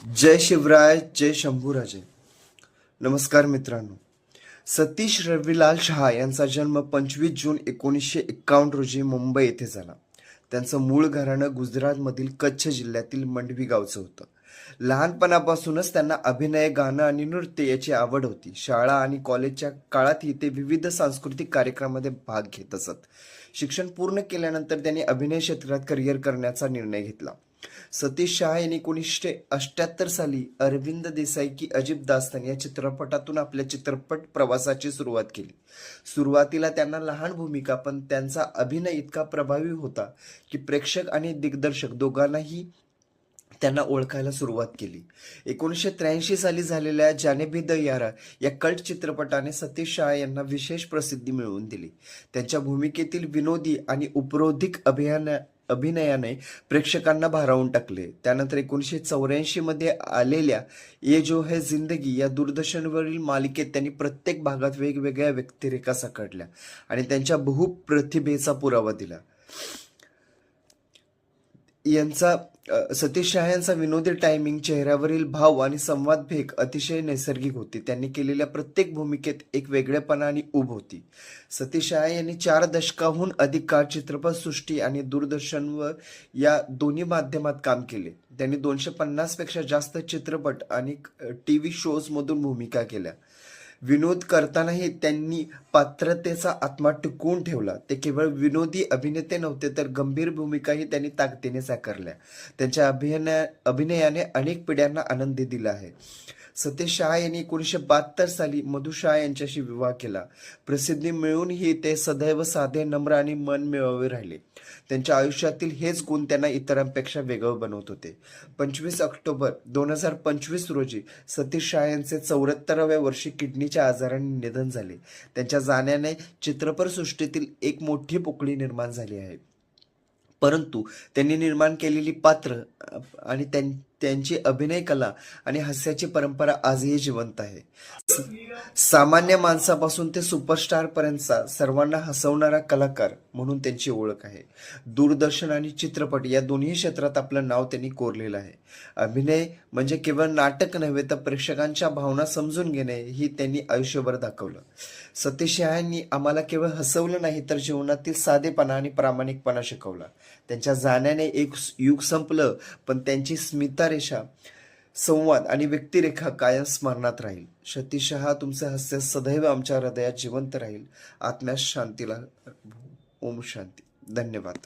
जय शिवराय जय शंभूराजे नमस्कार मित्रांनो. सतीश रविलाल शहा यांचा जन्म पंचवीस जून एकोणीसशे एक्कावन्न रोजी मुंबई येथे झाला. त्यांचं मूळ घराणं गुजरातमधील कच्छ जिल्ह्यातील मंडवी गावचं होतं. लहानपणापासूनच त्यांना अभिनय गाणं आणि नृत्य याची आवड होती. शाळा आणि कॉलेजच्या काळातही ते विविध सांस्कृतिक कार्यक्रमामध्ये भाग घेत असत. शिक्षण पूर्ण केल्यानंतर त्यांनी अभिनय क्षेत्रात करिअर करण्याचा निर्णय घेतला. सतीश शहा यांनी एकोणीसशे अठ्याहत्तर साली अरविंद देसाई की अजिब दास्तान या चित्रपटातून आपल्या चित्रपट प्रवासाची सुरुवात केली. सुरुवातीला त्यांना लहान भूमिका पण त्यांचा अभिनय इतका प्रभावी होता की प्रेक्षक आणि दिग्दर्शक दोघांनाही त्यांना ओळखायला सुरुवात केली. एकोणीसशे त्र्याऐंशी साली झालेल्या जानेबी द यारा या कल्ट चित्रपटाने सतीश शहा यांना विशेष प्रसिद्धी मिळवून दिली. त्यांच्या भूमिकेतील विनोदी आणि उपरोधिक अभियान अभिनयाने प्रेक्षकांना भारावून टाकले. त्यानंतर एकोणीसशे चौऱ्याऐंशी मध्ये आलेल्या ये जो है जिंदगी या दूरदर्शनवरील मालिकेत त्यांनी प्रत्येक भागात वेगवेगळ्या व्यक्तिरेखा साकारल्या आणि त्यांच्या बहुप्रतिभेचा पुरावा दिला. यांचा सतीश शहा यांचा विनोदी टायमिंग चेहऱ्यावरील भाव आणि संवाद भेक अतिशय नैसर्गिक होती. त्यांनी केलेल्या प्रत्येक भूमिकेत एक वेगळेपणा आणि उब होती. सतीश शहा यांनी चार दशकाहून अधिक काळ चित्रपटसृष्टी आणि दूरदर्शनवर या दोन्ही माध्यमात काम केले. त्यांनी दोनशे पन्नासपेक्षा जास्त चित्रपट आणि टी व्ही शोज मधून भूमिका केल्या. विनोद करतानाही त्यांनी पात्रतेचा आत्मा टिकवून ठेवला. ते केवळ विनोदी अभिनेते नव्हते तर गंभीर भूमिकाही त्यांनी ताकदीने साकारल्या. त्यांच्या अभिनय अभिनयाने अनेक पिढ्यांना आनंदी दिला आहे. सतीश शहा यांनी एकोणीसशे बहात्तर साली मधु शहा यांच्याशी विवाह केला. प्रसिद्धी मिळूनही ते सदैव साधे नम्र आणि मन मिळावे राहिले. त्यांच्या आयुष्यातील हेच गुण त्यांना इतरांपेक्षा वेगळं बनवत होते. पंचवीस ऑक्टोबर दोन हजार पंचवीस रोजी सतीश शहा यांचे चौऱ्याहत्तराव्या वर्षी किडनीच्या आजाराने निधन झाले. त्यांच्या जाण्याने चित्रपटसृष्टीतील एक मोठी पोकळी निर्माण झाली आहे. परंतु त्यांनी निर्माण केलेली पात्र आणि त्यां- त्यांची अभिनय कला आणि हास्याची परंपरा आजही जिवंत आहे. सामान्य माणसापासून ते सुपरस्टार पर्यंतचा सर्वांना हसवणारा कलाकार म्हणून त्यांची ओळख आहे. दूरदर्शन आणि चित्रपट या दोन्ही क्षेत्रात आपलं नाव त्यांनी कोरलेलं आहे. अभिनय म्हणजे केवळ नाटक नव्हे तर प्रेक्षकांच्या भावना समजून घेणे ही त्यांनी आयुष्यभर दाखवलं. सतीश यांनी आम्हाला केवळ हसवलं नाही तर जीवनातील साधेपणा आणि प्रामाणिकपणा शिकवला. त्यांच्या जाण्याने एक युग संपलं पण त्यांची स्मिता रेषा संवाद आणि व्यक्तिरेखा कायम स्मरणात राहील. सतीश शहा तुमचे हास्य सदैव आमच्या हृदयात जिवंत राहील. आत्म्यास शांतीला ओम शांती. धन्यवाद.